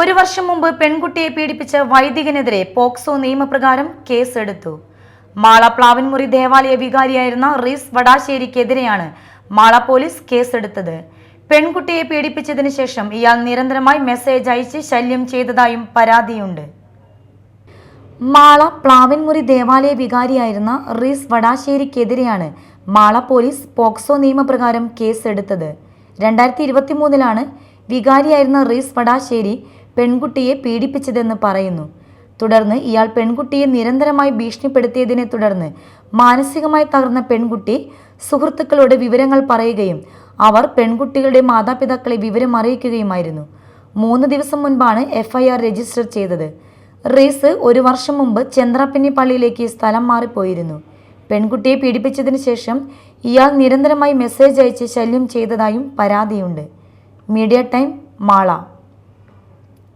ഒരു വർഷം മുമ്പ് പെൺകുട്ടിയെ പീഡിപ്പിച്ച വൈദികനെതിരെ പോക്സോ നിയമപ്രകാരം കേസെടുത്തു. മാള പ്ലാവൻമുറി ദേവാലയ വികാരിയായിരുന്ന റീസ് വടാശ്ശേരിക്കെതിരെയാണ് മാള പോലീസ് കേസെടുത്തത്. പെൺകുട്ടിയെ പീഡിപ്പിച്ചതിന് ശേഷം ഇയാൾ നിരന്തരമായി മെസ്സേജ് അയച്ച് ശല്യം ചെയ്തതായും പരാതിയുണ്ട്. മാള പ്ലാവൻമുറി ദേവാലയ വികാരിയായിരുന്ന റീസ് വടാശ്ശേരിക്കെതിരെയാണ് മാള പോലീസ് പോക്സോ നിയമപ്രകാരം കേസെടുത്തത്. രണ്ടായിരത്തി ഇരുപത്തി മൂന്നിലാണ് വികാരിയായിരുന്ന റീസ് വടാശ്ശേരി പെൺകുട്ടിയെ പീഡിപ്പിച്ചതെന്ന് പറയുന്നു. തുടർന്ന് ഇയാൾ പെൺകുട്ടിയെ നിരന്തരമായി ഭീഷണിപ്പെടുത്തിയതിനെ തുടർന്ന് മാനസികമായി തകർന്ന പെൺകുട്ടി സുഹൃത്തുക്കളോട് വിവരങ്ങൾ പറയുകയും അവർ പെൺകുട്ടികളുടെ മാതാപിതാക്കളെ വിവരം അറിയിക്കുകയുമായിരുന്നു. മൂന്ന് ദിവസം മുൻപാണ് എഫ്ഐആർ രജിസ്റ്റർ ചെയ്തത്. റീസ് ഒരു വർഷം മുമ്പ് ചന്ദ്രാപ്പിന്നി പള്ളിയിലേക്ക് സ്ഥലം മാറിപ്പോയിരുന്നു. പെൺകുട്ടിയെ പീഡിപ്പിച്ചതിന് ശേഷം ഇയാൾ നിരന്തരമായി മെസ്സേജ് അയച്ച് ശല്യം ചെയ്തതായും പരാതിയുണ്ട്. Media time Mala